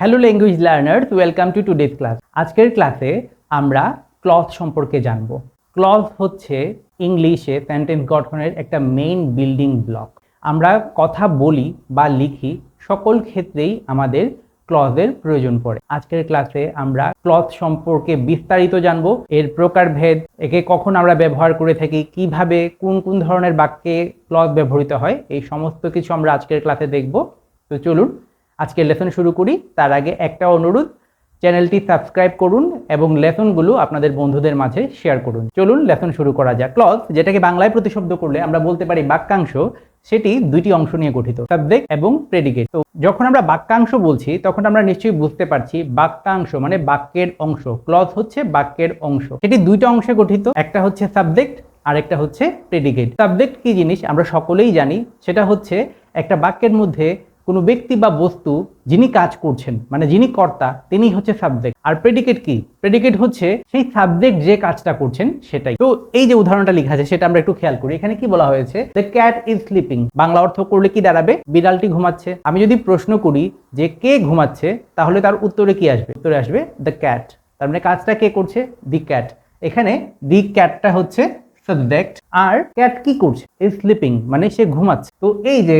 Hello language learners welcome to today's class আজকের ক্লাসে আমরা ক্লথ সম্পর্কে জানব। ক্লথ হচ্ছে ইংলিশে সেন্টেন্স গঠনের একটা মেইন বিল্ডিং ব্লক আমরা কথা বলি বা লিখি সকল ক্ষেত্রেই আমাদের ক্লথের প্রয়োজন পড়ে। আজকের ক্লাসে আমরা ক্লথ সম্পর্কে বিস্তারিত জানব, এর প্রকারভেদ, একে কখন আমরা ব্যবহার করে থাকি, কীভাবে, কোন কোন ধরনের বাক্যে ক্লথ ব্যবহৃত হয়, এই সমস্ত কিছু আমরা আজকের ক্লাসে দেখব। তো চলুন আজকের লেসন শুরু করি। তার আগে একটা অনুরোধ, চ্যানেলটি সাবস্ক্রাইব করুন এবং লেসনগুলো আপনাদের বন্ধুদের মাঝে শেয়ার করুন। চলুন লেসন শুরু করা যাক। ক্লথ যেটাকে বাংলায় প্রতিশব্দ করলে আমরা বলতে পারি বাক্যাংশ, সেটি দুইটি অংশ নিয়ে গঠিত, সাবজেক্ট এবং প্রেডিকেট তো যখন আমরা বাক্যাংশ বলছি, তখন আমরা নিশ্চয়ই বুঝতে পারছি বাক্যাংশ মানে বাক্যের অংশ। ক্লথ হচ্ছে বাক্যের অংশ। এটি দুইটা অংশে গঠিত, একটা হচ্ছে সাবজেক্ট আর একটা হচ্ছে প্রেডিকেট সাবজেক্ট কি জিনিস? আমরা সকলেই জানি, সেটা হচ্ছে একটা বাক্যের মধ্যে কোনো ব্যক্তি বা বস্তু যিনি কাজ করছেন মানে যিনি কর্তা, তিনি হচ্ছে সাবজেক্ট আর প্রেডিকেট কি? প্রেডিকেট হচ্ছে সেই সাবজেক্ট যে কাজটা করছেন, সেটাই। তো এই যে উদাহরণটা লেখা আছে, সেটা আমরা একটু খেয়াল করি। এখানে কি বলা হয়েছে? The cat is sleeping Bangla অর্থ করলে কি দাঁড়াবে? বিড়ালটি ঘুমাচ্ছে। আমি যদি প্রশ্ন করি যে কে ঘুমাচ্ছে, তাহলে তার উত্তরে কি আসবে? উত্তরে আসবে দ্য ক্যাট তার মানে কাজটা কে করছে? দি ক্যাট এখানে দি ক্যাটটা হচ্ছে সাবজেক্ট আর ক্যাট কি করছে? স্লিপিং মানে সে ঘুমাচ্ছে। তো এই যে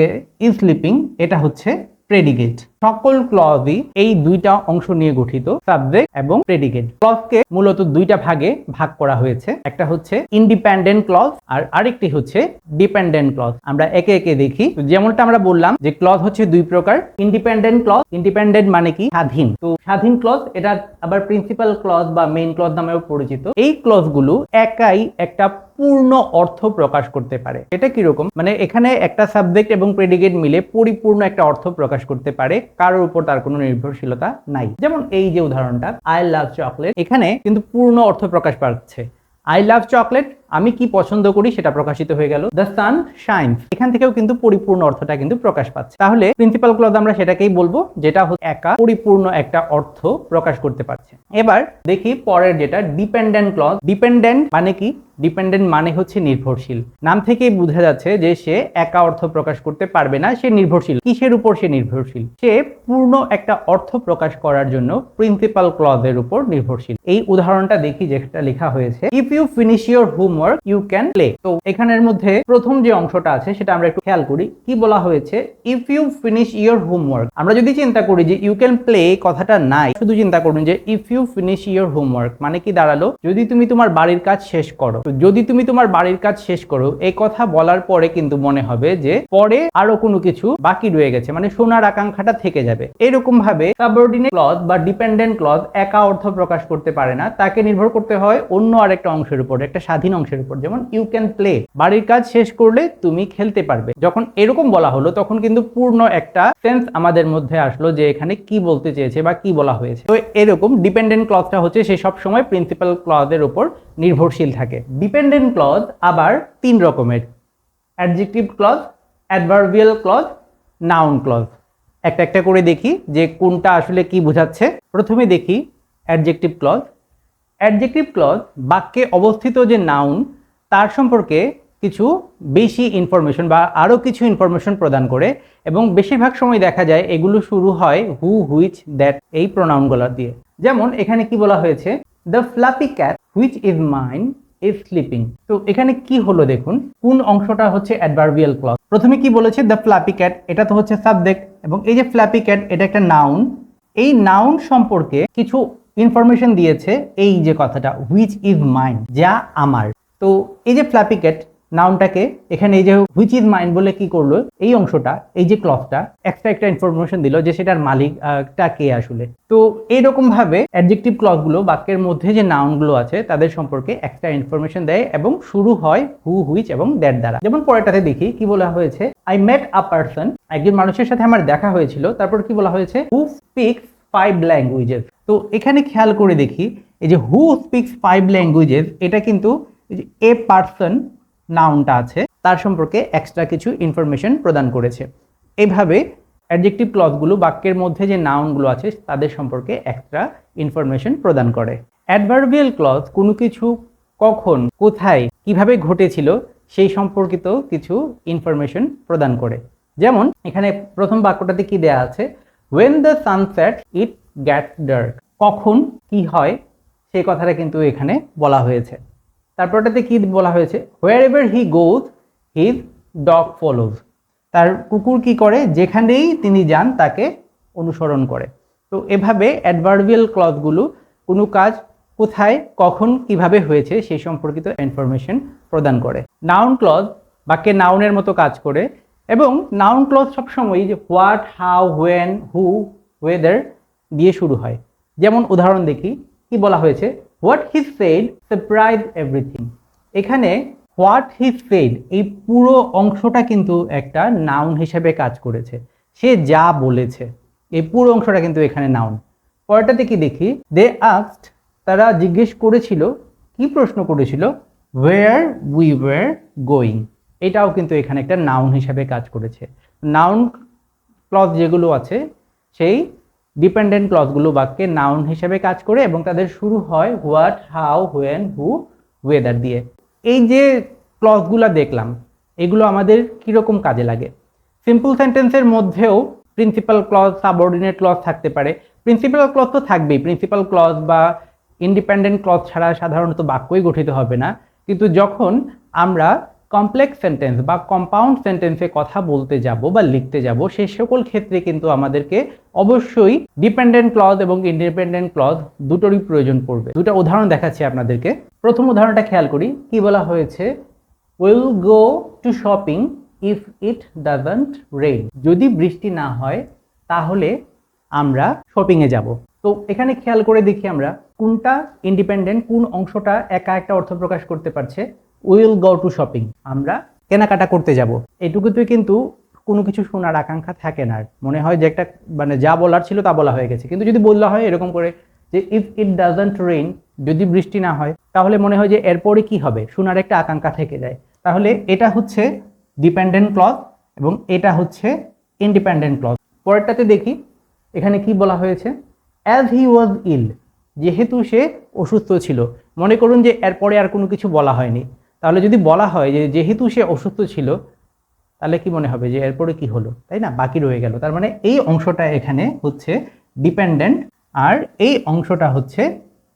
স্লিপিং এটা হচ্ছে প্রেডিকেট সকল ক্লজই এই দুইটা অংশ নিয়ে গঠিত সাবজেক্ট এবং প্রেডিকেট ক্লজকে মূলত দুইটা ভাগে ভাগ করা হয়েছে। একটা হচ্ছে ইন্ডিপেন্ডেন্ট ক্লজ আর আরেকটি হচ্ছে ডিপেন্ডেন্ট ক্লজ আমরা একে একে দেখি। যেমনটা আমরা বললাম যে ক্লজ হচ্ছে দুই প্রকার ইন্ডিপেন্ডেন্ট ক্লজ ইন্ডিপেন্ডেন্ট মানে কি? স্বাধীন। তো স্বাধীন ক্লজ এটা আবার প্রিন্সিপাল ক্লজ বা মেইন ক্লজ নামেও পরিচিত। এই ক্লজগুলো একাই একটা পূর্ণ অর্থ প্রকাশ করতে পারে। এটা কীরকম? মানে এখানে একটা সাবজেক্ট এবং প্রেডিকেট মিলে পরিপূর্ণ একটা অর্থ প্রকাশ করতে পারে। কারোর উপর তার কোনো নির্ভরশীলতা নাই। যেমন এই যে উদাহরণটা আই লাভ চকলেট এখানে কিন্তু পূর্ণ অর্থ প্রকাশ পাচ্ছে। আই লাভ চকলেট আমি কি পছন্দ করি সেটা প্রকাশিত হয়ে গেল। দ্য সান শাইন্স এখান থেকেও কিন্তু পরিপূর্ণ অর্থটা কিন্তু প্রকাশ পাচ্ছে। তাহলে প্রিন্সিপাল ক্লজ আমরা সেটাকেই বলব, যেটা একা পরিপূর্ণ একটা অর্থ প্রকাশ করতে পারছে। এবার দেখি পরের যেটা ডিপেন্ডেন্ট ক্লজ ডিপেন্ডেন্ট মানে কি? ডিপেন্ডেন্ট মানে হচ্ছে নির্ভরশীল। নাম থেকেই বোঝা যাচ্ছে যে সে একা অর্থ প্রকাশ করতে পারবে না, সে নির্ভরশীল। কিসের উপর সে নির্ভরশীল? সে পূর্ণ একটা অর্থ প্রকাশ করার জন্য প্রিন্সিপাল ক্লজের উপর নির্ভরশীল। এই উদাহরণটা দেখি যেটা লেখা হয়েছে। If you finish your homework you can play তো এখানের মধ্যে প্রথম যে অংশটা আছে, সেটা আমরা একটু খেয়াল করি। কি বলা হয়েছে? If you finish your homework আমরা যদি চিন্তা করি যে ইউ ক্যান প্লে কথাটা নাই, শুধু চিন্তা করুন যে if you finish your homework মানে কি দাঁড়াল? যদি তুমি তোমার বাড়ির কাজ শেষ করো যদি তুমি তোমার বাড়ির কাজ শেষ করো, এই কথা বলার পরে কিন্তু মনে হবে যে পরে আরও কোনো কিছু বাকি রয়ে গেছে মানে সোনার আকাঙ্ক্ষাটা থেকে যাবে। এরকম ভাবে সাবঅর্ডিনেট ক্লজ বা ডিপেন্ডেন্ট ক্লজ একা অর্থ প্রকাশ করতে পারে না। তাকে নির্ভর করতে হয় অন্য আরেকটা অংশের উপর, একটা স্বাধীন অংশের উপর। যেমন ইউ ক্যান প্লে বাড়ির কাজ শেষ করলে তুমি খেলতে পারবে। যখন এরকম বলা হলো, তখন কিন্তু পূর্ণ একটা সেন্স আমাদের মধ্যে আসলো যে এখানে কি বলতে চেয়েছে বা কি বলা হয়েছে। তো এরকম ডিপেন্ডেন্ট ক্লজটা হচ্ছে সে সব সময় প্রিন্সিপাল ক্লজের উপর নির্ভরশীল থাকে। ডিপেন্ডেন্ট ক্লজ আবার তিন রকমের। Adjective clause adverbial clause noun clause একটা একটা করে দেখি যে কোনটা আসলে কি বোঝাচ্ছে। প্রথমে দেখি অ্যাডজেক্টিভ ক্লজ অ্যাডজেক্টিভ ক্লজ বাক্যে অবস্থিত যে নাউন তার সম্পর্কে কিছু বেশি ইনফরমেশন বা আরও কিছু ইনফরমেশন প্রদান করে এবং বেশিরভাগ সময় দেখা যায় এগুলো শুরু হয় হু হুইচ দ্যাট এই প্রোনাউনগুলো দিয়ে। যেমন এখানে কি বলা হয়েছে? The fluffy cat which is mine is sleeping তো এখানে কি হলো দেখুন? কোন অংশটা হচ্ছে অ্যাডভার্বিয়াল ক্লজ প্রথমে কি বলেছে? দ্য ফ্লাপি ক্যাট এটা তো হচ্ছে সাবজেক্ট এবং এই যে ফ্ল্যাপি ক্যাট এটা একটা নাউন এই নাউন সম্পর্কে কিছু ইনফরমেশন দিয়েছে এই যে কথাটা হুইচ ইজ মাইন্ড যা আমার। তো এই যে ফ্ল্যাপি ক্যাট নাউনটাকে এখানে এই যে হুইচ ইজ মাইন্ড বলে কি করল, এই অংশটা, এই যে ক্লথটা এক্সট্রা একটা ইনফরমেশন দিল যে সেটার মালিকটা কে আসলে। তো এইরকম ভাবে অ্যাডজেক্টিভ ক্লথগুলো বাক্যের মধ্যে যে নাউনগুলো আছে, তাদের সম্পর্কে এক্সট্রা ইনফরমেশন দেয় এবং শুরু হয় হু হুইচ এবং দ্যাট দ্বারা। যেমন পরেরটাতে দেখি, কি বলা হয়েছে আই মেট আ পার্সন একজন মানুষের সাথে আমার দেখা হয়েছিল, তারপর কি বলা হয়েছে হু স্পিক্স ফাইভ ল্যাঙ্গুয়েজেস তো এখানে খেয়াল করে দেখি, এই যে হু স্পিক্স ফাইভ ল্যাঙ্গুয়েজেস এটা কিন্তু এ পার্সন নাউনটা আছে, তার সম্পর্কে এক্সট্রা কিছু ইনফরমেশন প্রদান করেছে। এইভাবে অ্যাডজেক্টিভ ক্লজগুলো বাক্যের মধ্যে যে নাউনগুলো আছে, তাদের সম্পর্কে এক্সট্রা ইনফরমেশন প্রদান করে। অ্যাডভার্বিয়াল ক্লজ কোনো কিছু কখন, কোথায়, কীভাবে ঘটেছিল, সেই সম্পর্কিত কিছু ইনফরমেশন প্রদান করে। যেমন, এখানে প্রথম বাক্যটাতে কি দেয়া আছে? When the sunset it get dark কখন কি হয়, সেই কথাটা কিন্তু এখানে বলা হয়েছে। তারপরটাতে কি বলা হয়েছে? Wherever he goes his dog follows তার কুকুর কি করে? যেখানেই তিনি যান, তাকে অনুসরণ করে। তো এভাবে অ্যাডভার্বিয়াল ক্লথগুলো কোনো কাজ কোথায়, কখন, কীভাবে হয়েছে, সেই সম্পর্কিত ইনফরমেশন প্রদান করে। নাউন ক্লজ বাক্যে নাউনের মতো কাজ করে এবং নাউন ক্লজ সবসময় যে what how when who whether দিয়ে শুরু হয়। যেমন উদাহরণ দেখি, কি বলা হয়েছে? What he said surprise everything এখানে হোয়াট হি সেড এই পুরো অংশটা কিন্তু একটা নাউন হিসেবে কাজ করেছে। সে যা বলেছে, এই পুরো অংশটা কিন্তু এখানে নাউন পরেরটাতে কি দেখি? দে আস্ট তারা জিজ্ঞেস করেছিল, কি প্রশ্ন করেছিল? ওয়েয়ার উই ওয়ার গোয়িং এটাও কিন্তু এখানে একটা নাউন হিসাবে কাজ করেছে। নাউন ক্লজ যেগুলো আছে, সেই ডিপেন্ডেন্ট ক্লজগুলো বাক্যে নাউন হিসেবে কাজ করে এবং তাদের শুরু হয় what how when who whether দিয়ে। এই যে ক্লজগুলো দেখলাম, এগুলো আমাদের কীরকম কাজে লাগে? সিম্পল সেন্টেন্সের মধ্যেও প্রিন্সিপাল ক্লজ সাবঅর্ডিনেট ক্লজ থাকতে পারে। প্রিন্সিপাল ক্লজ তো থাকবেই। প্রিন্সিপাল ক্লজ বা ইন্ডিপেন্ডেন্ট ক্লজ ছাড়া সাধারণত বাক্যই গঠিত হবে না। কিন্তু যখন আমরা কমপ্লেক্স সেন্টেন্স বা কম্পাউন্ড সেন্টেন্সে কথা বলতে যাব বা লিখতে যাব সেই সকল ক্ষেত্রে কিন্তু আমাদেরকে অবশ্যই ডিপেন্ডেন্ট ক্লজ এবং ইন্ডিপেন্ডেন্ট ক্লজ দুটোরই প্রয়োজন পড়বে। দুটো উদাহরণ দেখাচ্ছি আপনাদেরকে। প্রথম উদাহরণটা খেয়াল করি। কি বলা হয়েছে? Will go to shopping if it doesn't rain যদি বৃষ্টি না হয়, তাহলে আমরা শপিংয়ে যাব। তো এখানে খেয়াল করে দেখি আমরা কোনটা ইন্ডিপেন্ডেন্ট কোন অংশটা একা একটা অর্থ প্রকাশ করতে পারছে। উইল গো টু শপিং আমরা কেনাকাটা করতে যাব। এটুকুতে কিন্তু কোনো কিছু শোনার আকাঙ্ক্ষা থাকে না। মনে হয় যে একটা মানে যা বলার ছিল তা বলা হয়ে গেছে। কিন্তু যদি বললা হয় এরকম করে যে ইফ ইট ডাজন্ট রেইন যদি বৃষ্টি না হয়, তাহলে মনে হয় যে এরপরে কি হবে? শোনার একটা আকাঙ্ক্ষা থেকে যায়। তাহলে এটা হচ্ছে ডিপেন্ডেন্ট ক্লজ এবং এটা হচ্ছে ইন্ডিপেন্ডেন্ট ক্লজ পরেরটাতে দেখি, এখানে কি বলা হয়েছে? অ্যাজ হি ওয়াজ ইল যেহেতু সে অসুস্থ ছিল। মনে করুন যে এরপরে আর কোনো কিছু বলা হয়নি। তাহলে যদি বলা হয় যে যেহেতু সে অসুস্থ ছিল, তাহলে কি মনে হবে যে এরপরে কি হলো? তাই না? বাকি রয়ে গেল। তার মানে এই অংশটা এখানে হচ্ছে ডিপেন্ডেন্ট আর এই অংশটা হচ্ছে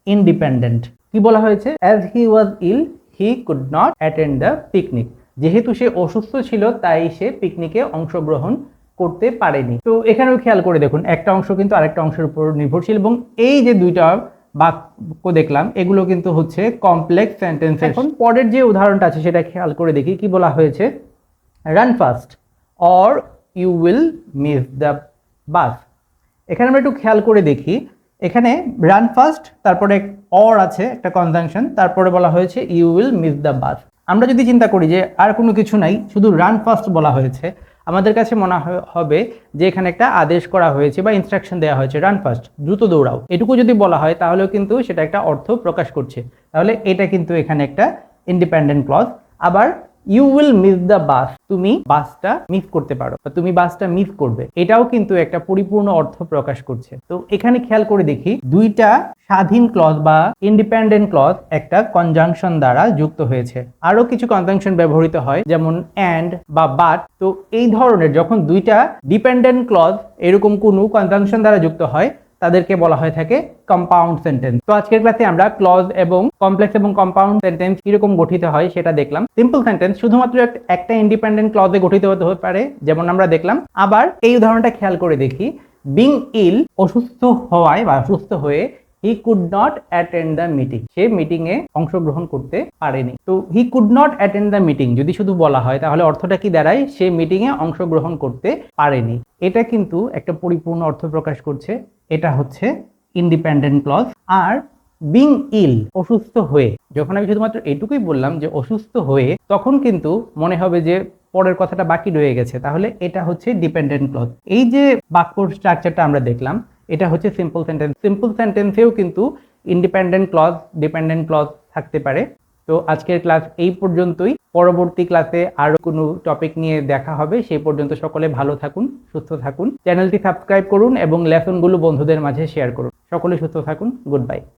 ইনডিপেন্ডেন্ট কি বলা হয়েছে? As he was ill he could not attend the picnic যেহেতু সে অসুস্থ ছিল, তাই সে পিকনিকে অংশগ্রহণ করতে পারেনি। তো এখানেও খেয়াল করে দেখুন, একটা অংশ কিন্তু আরেকটা অংশের উপর নির্ভরশীল এবং এই যে দুইটা বাক্য দেখলাম, এগুলো কিন্তু হচ্ছে কমপ্লেক্স সেন্টেন্স এখন পরের যে উদাহরণটা আছে সেটা খেয়াল করে দেখি, কি বলা হয়েছে? Run fast or you will miss the bus এখানে আমরা একটু খেয়াল করে দেখি, এখানে রান ফাস্ট তারপরে অর আছে, একটা কনজাংশন তারপরে বলা হয়েছে you will miss the bus আমরা যদি চিন্তা করি যে আর কোনো কিছু নাই, শুধু রান ফাস্ট বলা হয়েছে আমাদের কাছে মনে হবে যে এখানে একটা আদেশ করা হয়েছে বা ইনস্ট্রাকশন দেওয়া হয়েছে রান ফাস্ট দ্রুত দৌড়াও। এটুকু যদি বলা হয় তাহলেও কিন্তু সেটা একটা অর্থ প্রকাশ করছে। তাহলে এটা কিন্তু এখানে একটা ইন্ডিপেন্ডেন্ট ক্লজ আবার you will miss the bus তুমি বাসটা মিস করতে পারো বা তুমি বাসটা মিস করবে। এটাও কিন্তু একটা পরিপূর্ণ অর্থ প্রকাশ করছে। তো এখানে খেয়াল করে দেখি, দুইটা স্বাধীন ক্লজ বা ইন্ডিপেন্ডেন্ট ক্লজ একটা কনজাংশন দ্বারা যুক্ত হয়েছে। আরও কিছু কনজাংশন ব্যবহৃত হয়, যেমন অ্যান্ড বা বাট তো এই ধরনের যখন দুইটা ডিপেন্ডেন্ট ক্লজ এরকম কোনো কনজাংশন দ্বারা যুক্ত হয় তাদেরকে বলা হয়ে থাকে কম্পাউন্ড সেন্টেন্স তো আজকের ক্লাসে আমরা ক্লজ এবং কমপ্লেক্স এবং কম্পাউন্ড সেন্টেন্স কীরকম গঠিত হয় সেটা দেখলাম। সিম্পল সেন্টেন্স শুধুমাত্র এক- একটা ইন্ডিপেন্ডেন্ট ক্লজে গঠিত হতে পারে, যেমন আমরা দেখলাম। আবার এই উদাহরণটা খেয়াল করে দেখি। বিং ইল অসুস্থ হওয়ায় বা অসুস্থ হয়ে he could not attend the meeting say meeting এ অংশগ্রহণ করতে পারেনি। তো he could not attend the meeting যদি শুধু বলা হয়, তাহলে অর্থটা কি দাঁড়ায়? সে মিটিং এ অংশগ্রহণ করতে পারেনি। এটা কিন্তু একটা পরিপূর্ণ অর্থ প্রকাশ করছে। এটা হচ্ছে ইন্ডিপেন্ডেন্ট ক্লজ আর বিং ইল অসুস্থ হয়ে, যখন আমি শুধুমাত্র এটুকুই বললাম যে অসুস্থ হয়ে, তখন কিন্তু মনে হবে যে পরের কথাটা বাকি রয়ে গেছে। তাহলে এটা হচ্ছে ডিপেন্ডেন্ট ক্লজ এই যে বাক্য স্ট্রাকচারটা আমরা দেখলাম, এটা হচ্ছে সিম্পল সেন্টেন্স সিম্পল সেন্টেন্সেও কিন্তু ইন্ডিপেন্ডেন্ট ক্লজ ডিপেন্ডেন্ট ক্লজ থাকতে পারে। তো আজকের ক্লাস এই পর্যন্তই। পরবর্তী ক্লাসে আরও কোনো টপিক নিয়ে দেখা হবে। সেই পর্যন্ত সকলে ভালো থাকুন, সুস্থ থাকুন। চ্যানেলটি সাবস্ক্রাইব করুন এবং লেসনগুলো বন্ধুদের মাঝে শেয়ার করুন। সকলে সুস্থ থাকুন গুড বাই